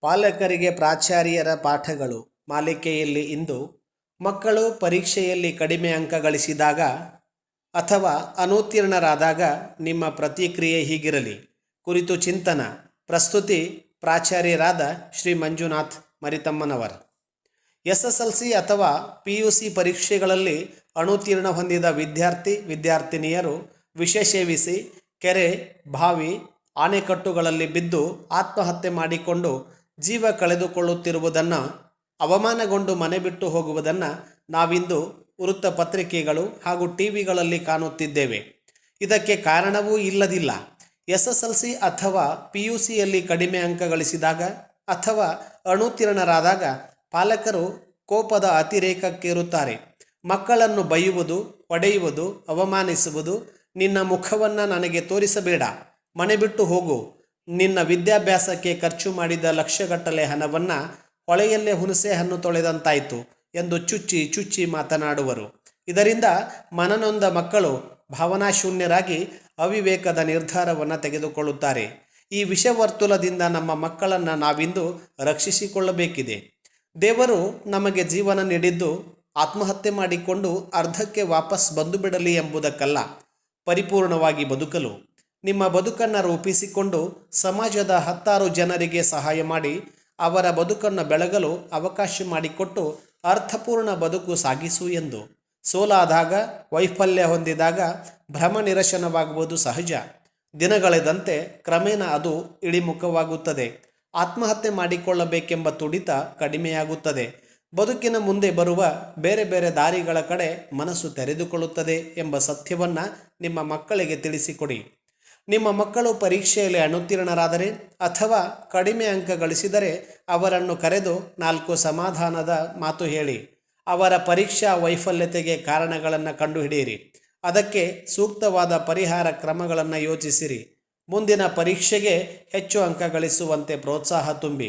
ಪಾಲಕರಿಗೆ ಪ್ರಾಚಾರ್ಯರ ಪಾಠಗಳು ಮಾಲಿಕೆಯಲ್ಲಿ ಇಂದು, ಮಕ್ಕಳು ಪರೀಕ್ಷೆಯಲ್ಲಿ ಕಡಿಮೆ ಅಂಕ ಗಳಿಸಿದಾಗ ಅಥವಾ ಅನುತ್ತೀರ್ಣರಾದಾಗ ನಿಮ್ಮ ಪ್ರತಿಕ್ರಿಯೆ ಹೀಗಿರಲಿ. ಕುರಿತು ಚಿಂತನ. ಪ್ರಸ್ತುತಿ ಪ್ರಾಚಾರ್ಯರಾದ Shri Manjunath Maritammanavar. S S L C ಅಥವಾ ಪಿ ಯು ಸಿ ಪರೀಕ್ಷೆಗಳಲ್ಲಿ ಅಣುತೀರ್ಣ ಹೊಂದಿದ ವಿದ್ಯಾರ್ಥಿ, ವಿದ್ಯಾರ್ಥಿನಿಯರು ವಿಷ ಸೇವಿಸಿ, ಕೆರೆ, ಬಾವಿ ಆಣೆಕಟ್ಟುಗಳಲ್ಲಿ ಬಿದ್ದು ಆತ್ಮಹತ್ಯೆ ಮಾಡಿಕೊಂಡು ಜೀವ ಕಳೆದುಕೊಳ್ಳುತ್ತಿರುವುದನ್ನು, ಅವಮಾನಗೊಂಡು ಮನೆ ಬಿಟ್ಟು ಹೋಗುವುದನ್ನು ನಾವಿಂದು ವೃತ್ತಪತ್ರಿಕೆಗಳು ಹಾಗೂ ಟಿ ವಿಗಳಲ್ಲಿ ಕಾಣುತ್ತಿದ್ದೇವೆ. ಇದಕ್ಕೆ ಕಾರಣವೂ ಇಲ್ಲದಿಲ್ಲ. ಎಸ್ ಎಸ್ ಎಲ್ ಸಿ ಅಥವಾ ಪಿ ಯು ಸಿಯಲ್ಲಿ ಕಡಿಮೆ ಅಂಕ ಗಳಿಸಿದಾಗ ಅಥವಾ ಅಣುತೀರ್ಣರಾದಾಗ ಪಾಲಕರು ಕೋಪದ ಅತಿರೇಕಕ್ಕೇರುತ್ತಾರೆ. ಮಕ್ಕಳನ್ನು ಬೈಯುವುದು, ಹೊಡೆಯುವುದು, ಅವಮಾನಿಸುವುದು ನಿನ್ನ ಮುಖವನ್ನು ನನಗೆ ತೋರಿಸಬೇಡ. ಮನೆ ಬಿಟ್ಟು ಹೋಗು. ನಿನ್ನ ವಿದ್ಯಾಭ್ಯಾಸಕ್ಕೆ ಖರ್ಚು ಮಾಡಿದ ಲಕ್ಷಗಟ್ಟಲೆ ಹಣವನ್ನು ಹೊಳೆಯಲ್ಲೇ ಹುಣಸೆ ಹಣ್ಣು ತೊಳೆದಂತಾಯಿತು ಎಂದು ಚುಚ್ಚಿ ಚುಚ್ಚಿ ಮಾತನಾಡುವರು. ಇದರಿಂದ ಮನನೊಂದ ಮಕ್ಕಳು ಭಾವನಾಶೂನ್ಯರಾಗಿ ಅವಿವೇಕದ ನಿರ್ಧಾರವನ್ನು ತೆಗೆದುಕೊಳ್ಳುತ್ತಾರೆ. ಈ ವಿಷವರ್ತುಲದಿಂದ ನಮ್ಮ ಮಕ್ಕಳನ್ನು ನಾವಿಂದು ರಕ್ಷಿಸಿಕೊಳ್ಳಬೇಕಿದೆ. ದೇವರು ನಮಗೆ ಜೀವನ ನೀಡಿದ್ದು ಆತ್ಮಹತ್ಯೆ ಮಾಡಿಕೊಂಡು ಅರ್ಧಕ್ಕೆ ವಾಪಸ್ ಬಂದು ಬಿಡಲಿ ಎಂಬುದಕ್ಕಲ್ಲ, ಪರಿಪೂರ್ಣವಾಗಿ ಬದುಕಲು. ನಿಮ್ಮ ಬದುಕನ್ನು ರೂಪಿಸಿಕೊಂಡು ಸಮಾಜದ ಹತ್ತಾರು ಜನರಿಗೆ ಸಹಾಯ ಮಾಡಿ, ಅವರ ಬದುಕನ್ನು ಬೆಳಗಲು ಅವಕಾಶ ಮಾಡಿಕೊಟ್ಟು ಅರ್ಥಪೂರ್ಣ ಬದುಕು ಸಾಗಿಸು ಎಂದು. ಸೋಲಾದಾಗ, ವೈಫಲ್ಯ ಹೊಂದಿದಾಗ ಭ್ರಮ ನಿರಶನವಾಗುವುದು ಸಹಜ. ದಿನಗಳೆದಂತೆ ಕ್ರಮೇಣ ಅದು ಇಳಿಮುಖವಾಗುತ್ತದೆ. ಆತ್ಮಹತ್ಯೆ ಮಾಡಿಕೊಳ್ಳಬೇಕೆಂಬ ತುಡಿತ ಕಡಿಮೆಯಾಗುತ್ತದೆ. ಬದುಕಿನ ಮುಂದೆ ಬರುವ ಬೇರೆ ಬೇರೆ ದಾರಿಗಳ ಕಡೆ ಮನಸ್ಸು ತೆರೆದುಕೊಳ್ಳುತ್ತದೆ ಎಂಬ ಸತ್ಯವನ್ನು ನಿಮ್ಮ ಮಕ್ಕಳಿಗೆ ತಿಳಿಸಿಕೊಡಿ. ನಿಮ್ಮ ಮಕ್ಕಳು ಪರೀಕ್ಷೆಯಲ್ಲಿ ಅನುತ್ತೀರ್ಣರಾದರೆ ಅಥವಾ ಕಡಿಮೆ ಅಂಕ ಗಳಿಸಿದರೆ ಅವರನ್ನು ಕರೆದು ನಾಲ್ಕು ಸಮಾಧಾನದ ಮಾತು ಹೇಳಿ. ಅವರ ಪರೀಕ್ಷಾ ವೈಫಲ್ಯತೆಗೆ ಕಾರಣಗಳನ್ನು ಕಂಡುಹಿಡಿಯಿರಿ. ಅದಕ್ಕೆ ಸೂಕ್ತವಾದ ಪರಿಹಾರ ಕ್ರಮಗಳನ್ನು ಯೋಚಿಸಿರಿ. ಮುಂದಿನ ಪರೀಕ್ಷೆಗೆ ಹೆಚ್ಚು ಅಂಕ ಗಳಿಸುವಂತೆ ಪ್ರೋತ್ಸಾಹ ತುಂಬಿ.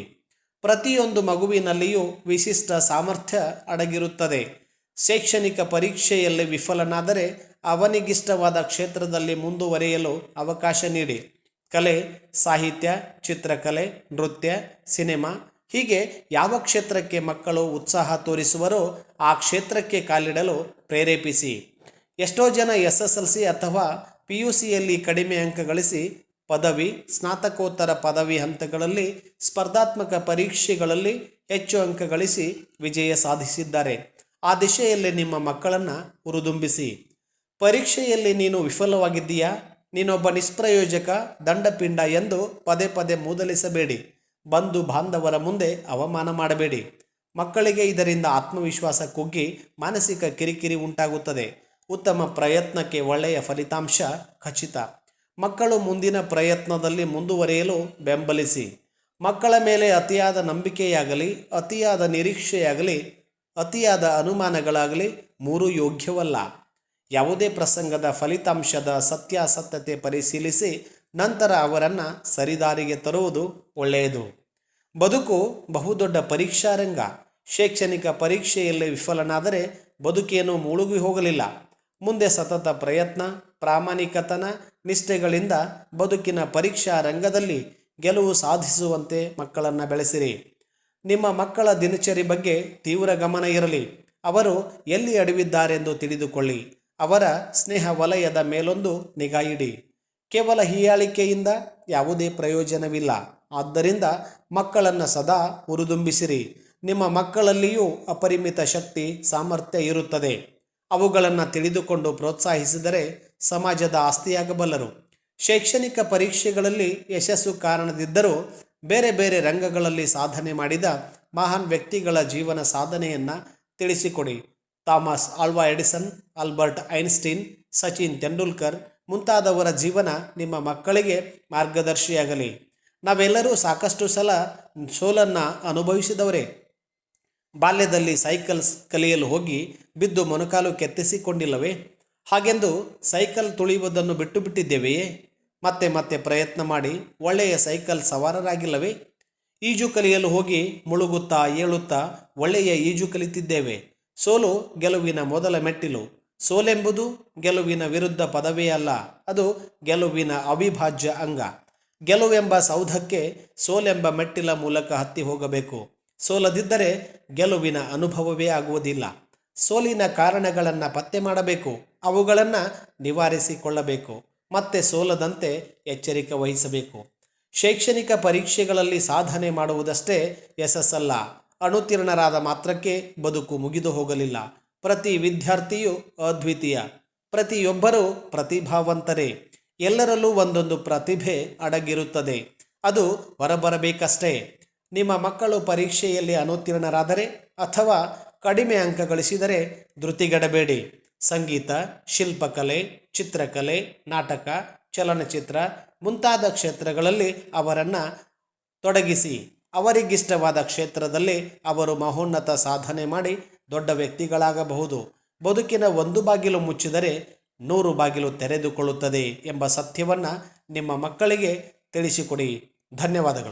ಪ್ರತಿಯೊಂದು ಮಗುವಿನಲ್ಲಿಯೂ ವಿಶಿಷ್ಟ ಸಾಮರ್ಥ್ಯ ಅಡಗಿರುತ್ತದೆ. ಶೈಕ್ಷಣಿಕ ಪರೀಕ್ಷೆಯಲ್ಲಿ ವಿಫಲನಾದರೆ ಅವನಿಗಿಷ್ಟವಾದ ಕ್ಷೇತ್ರದಲ್ಲಿ ಮುಂದುವರಿಯಲು ಅವಕಾಶ ನೀಡಿ. ಕಲೆ, ಸಾಹಿತ್ಯ, ಚಿತ್ರಕಲೆ, ನೃತ್ಯ, ಸಿನಿಮಾ, ಹೀಗೆ ಯಾವ ಕ್ಷೇತ್ರಕ್ಕೆ ಮಕ್ಕಳು ಉತ್ಸಾಹ ತೋರಿಸುವರೋ ಆ ಕ್ಷೇತ್ರಕ್ಕೆ ಕಾಲಿಡಲು ಪ್ರೇರೇಪಿಸಿ. ಎಷ್ಟೋ ಜನ ಎಸ್ ಎಸ್ ಎಲ್ ಸಿ ಅಥವಾ ಪಿ ಯು ಸಿಯಲ್ಲಿ ಕಡಿಮೆ ಅಂಕ ಗಳಿಸಿ ಪದವಿ, ಸ್ನಾತಕೋತ್ತರ ಪದವಿ ಹಂತಗಳಲ್ಲಿ ಸ್ಪರ್ಧಾತ್ಮಕ ಪರೀಕ್ಷೆಗಳಲ್ಲಿ ಹೆಚ್ಚು ಅಂಕ ಗಳಿಸಿ ವಿಜಯ ಸಾಧಿಸಿದ್ದಾರೆ. ಆ ದಿಶೆಯಲ್ಲಿ ನಿಮ್ಮ ಮಕ್ಕಳನ್ನು ಹುರಿದುಂಬಿಸಿ. ಪರೀಕ್ಷೆಯಲ್ಲಿ ನೀನು ವಿಫಲವಾಗಿದ್ದೀಯಾ? ನೀನೊಬ್ಬ ನಿಷ್ಪ್ರಯೋಜಕ, ದಂಡಪಿಂಡ ಎಂದು ಪದೇ ಪದೇ ಮೂದಲಿಸಬೇಡಿ. ಬಂಧು ಬಾಂಧವರ ಮುಂದೆ ಅವಮಾನ ಮಾಡಬೇಡಿ. ಮಕ್ಕಳಿಗೆ ಇದರಿಂದ ಆತ್ಮವಿಶ್ವಾಸ ಕುಗ್ಗಿ ಮಾನಸಿಕ ಕಿರಿಕಿರಿ ಉಂಟಾಗುತ್ತದೆ. ಉತ್ತಮ ಪ್ರಯತ್ನಕ್ಕೆ ಒಳ್ಳೆಯ ಫಲಿತಾಂಶ ಖಚಿತ. ಮಕ್ಕಳು ಮುಂದಿನ ಪ್ರಯತ್ನದಲ್ಲಿ ಮುಂದುವರಿಯಲು ಬೆಂಬಲಿಸಿ. ಮಕ್ಕಳ ಮೇಲೆ ಅತಿಯಾದ ನಂಬಿಕೆಯಾಗಲಿ, ಅತಿಯಾದ ನಿರೀಕ್ಷೆಯಾಗಲಿ, ಅತಿಯಾದ ಅನುಮಾನಗಳಾಗಲಿ ಮೂರೂ ಯೋಗ್ಯವಲ್ಲ. ಯಾವುದೇ ಪ್ರಸಂಗದ ಫಲಿತಾಂಶದ ಸತ್ಯಾಸತ್ಯತೆ ಪರಿಶೀಲಿಸಿ ನಂತರ ಅವರನ್ನು ಸರಿದಾರಿಗೆ ತರುವುದು ಒಳ್ಳೆಯದು. ಬದುಕು ಬಹುದೊಡ್ಡ ಪರೀಕ್ಷಾರಂಗ ಶೈಕ್ಷಣಿಕ ಪರೀಕ್ಷೆಯಲ್ಲಿ ವಿಫಲನಾದರೆ ಬದುಕೇನು ಮುಳುಗಿ ಹೋಗಲಿಲ್ಲ. ಮುಂದೆ ಸತತ ಪ್ರಯತ್ನ, ಪ್ರಾಮಾಣಿಕತನ, ನಿಷ್ಠೆಗಳಿಂದ ಬದುಕಿನ ಪರೀಕ್ಷಾ ರಂಗದಲ್ಲಿ ಗೆಲುವು ಸಾಧಿಸುವಂತೆ ಮಕ್ಕಳನ್ನು ಬೆಳೆಸಿರಿ. ನಿಮ್ಮ ಮಕ್ಕಳ ದಿನಚರಿ ಬಗ್ಗೆ ತೀವ್ರ ಗಮನ ಇರಲಿ. ಅವರು ಎಲ್ಲಿ ಅಡವಿದ್ದಾರೆಂದು ತಿಳಿದುಕೊಳ್ಳಿ. ಅವರ ಸ್ನೇಹ ವಲಯದ ಮೇಲೊಂದು ನಿಗಾ ಇಡಿ. ಕೇವಲ ಹೀಯಾಳಿಕೆಯಿಂದ ಯಾವುದೇ ಪ್ರಯೋಜನವಿಲ್ಲ. ಆದ್ದರಿಂದ ಮಕ್ಕಳನ್ನು ಸದಾ ಹುರಿದುಂಬಿಸಿರಿ. ನಿಮ್ಮ ಮಕ್ಕಳಲ್ಲಿಯೂ ಅಪರಿಮಿತ ಶಕ್ತಿ, ಸಾಮರ್ಥ್ಯ ಇರುತ್ತದೆ. ಅವುಗಳನ್ನು ತಿಳಿದುಕೊಂಡು ಪ್ರೋತ್ಸಾಹಿಸಿದರೆ ಸಮಾಜದ ಆಸ್ತಿಯಾಗಬಲ್ಲರು. ಶೈಕ್ಷಣಿಕ ಪರೀಕ್ಷೆಗಳಲ್ಲಿ ಯಶಸ್ಸು ಕಾರಣದಿದ್ದರೂ ಬೇರೆ ಬೇರೆ ರಂಗಗಳಲ್ಲಿ ಸಾಧನೆ ಮಾಡಿದ ಮಹಾನ್ ವ್ಯಕ್ತಿಗಳ ಜೀವನ ಸಾಧನೆಯನ್ನು ತಿಳಿಸಿಕೊಡಿ. Thomas Alva Edison, Albert Einstein, Sachin Tendulkar ಮುಂತಾದವರ ಜೀವನ ನಿಮ್ಮ ಮಕ್ಕಳಿಗೆ ಮಾರ್ಗದರ್ಶಿಯಾಗಲಿ. ನಾವೆಲ್ಲರೂ ಸಾಕಷ್ಟು ಸಲ ಸೋಲನ್ನು ಅನುಭವಿಸಿದವರೇ. ಬಾಲ್ಯದಲ್ಲಿ ಸೈಕಲ್ಸ್ ಕಲಿಯಲು ಹೋಗಿ ಬಿದ್ದು ಮೊಣಕಾಲು ಕೆತ್ತಿಸಿಕೊಂಡಿಲ್ಲವೇ? ಹಾಗೆಂದು ಸೈಕಲ್ ತುಳಿಯುವುದನ್ನು ಬಿಟ್ಟು ಬಿಟ್ಟಿದ್ದೇವೆಯೇ ಮತ್ತೆ ಮತ್ತೆ ಪ್ರಯತ್ನ ಮಾಡಿ ಒಳ್ಳೆಯ ಸೈಕಲ್ ಸವಾರರಾಗಿಲ್ಲವೇ? ಈಜು ಕಲಿಯಲು ಹೋಗಿ ಮುಳುಗುತ್ತಾ ಏಳುತ್ತಾ ಒಳ್ಳೆಯ ಈಜು ಕಲಿತಿದ್ದೇವೆ. ಸೋಲು ಗೆಲುವಿನ ಮೊದಲ ಮೆಟ್ಟಿಲು. ಸೋಲೆಂಬುದು ಗೆಲುವಿನ ವಿರುದ್ಧ ಪದವೇ ಅಲ್ಲ ಅದು ಗೆಲುವಿನ ಅವಿಭಾಜ್ಯ ಅಂಗ. ಗೆಲುವೆಂಬ ಸೌಧಕ್ಕೆ ಸೋಲೆಂಬ ಮೆಟ್ಟಿಲ ಮೂಲಕ ಹತ್ತಿ ಹೋಗಬೇಕು. ಸೋಲದಿದ್ದರೆ ಗೆಲುವಿನ ಅನುಭವವೇ ಆಗುವುದಿಲ್ಲ. ಸೋಲಿನ ಕಾರಣಗಳನ್ನು ಪತ್ತೆ ಮಾಡಬೇಕು, ಅವುಗಳನ್ನು ನಿವಾರಿಸಿಕೊಳ್ಳಬೇಕು, ಮತ್ತೆ ಸೋಲದಂತೆ ಎಚ್ಚರಿಕೆ ವಹಿಸಬೇಕು. ಶೈಕ್ಷಣಿಕ ಪರೀಕ್ಷೆಗಳಲ್ಲಿ ಸಾಧನೆ ಮಾಡುವುದಷ್ಟೇ ಯಶಸ್ಸಲ್ಲ. ಅನುತ್ತೀರ್ಣರಾದ ಮಾತ್ರಕ್ಕೆ ಬದುಕು ಮುಗಿದು ಹೋಗಲಿಲ್ಲ. ಪ್ರತಿ ವಿದ್ಯಾರ್ಥಿಯು ಅದ್ವಿತೀಯ. ಪ್ರತಿಯೊಬ್ಬರೂ ಪ್ರತಿಭಾವಂತರೇ. ಎಲ್ಲರಲ್ಲೂ ಒಂದೊಂದು ಪ್ರತಿಭೆ ಅಡಗಿರುತ್ತದೆ. ಅದು ಹೊರಬರಬೇಕಷ್ಟೇ. ನಿಮ್ಮ ಮಕ್ಕಳು ಪರೀಕ್ಷೆಯಲ್ಲಿ ಅನುತ್ತೀರ್ಣರಾದರೆ ಅಥವಾ ಕಡಿಮೆ ಅಂಕ ಗಳಿಸಿದರೆ ಧೃತಿಗೆಡಬೇಡಿ. ಸಂಗೀತ, ಶಿಲ್ಪಕಲೆ, ಚಿತ್ರಕಲೆ, ನಾಟಕ, ಚಲನಚಿತ್ರ ಮುಂತಾದ ಕ್ಷೇತ್ರಗಳಲ್ಲಿ ಅವರನ್ನು ತೊಡಗಿಸಿ. ಅವರಿಗಿಷ್ಟವಾದ ಕ್ಷೇತ್ರದಲ್ಲಿ ಅವರು ಮಹೋನ್ನತ ಸಾಧನೆ ಮಾಡಿ ದೊಡ್ಡ ವ್ಯಕ್ತಿಗಳಾಗಬಹುದು. ಬದುಕಿನ ಒಂದು ಬಾಗಿಲು ಮುಚ್ಚಿದರೆ ನೂರು ಬಾಗಿಲು ತೆರೆದುಕೊಳ್ಳುತ್ತದೆ ಎಂಬ ಸತ್ಯವನ್ನು ನಿಮ್ಮ ಮಕ್ಕಳಿಗೆ ತಿಳಿಸಿಕೊಡಿ. ಧನ್ಯವಾದಗಳು.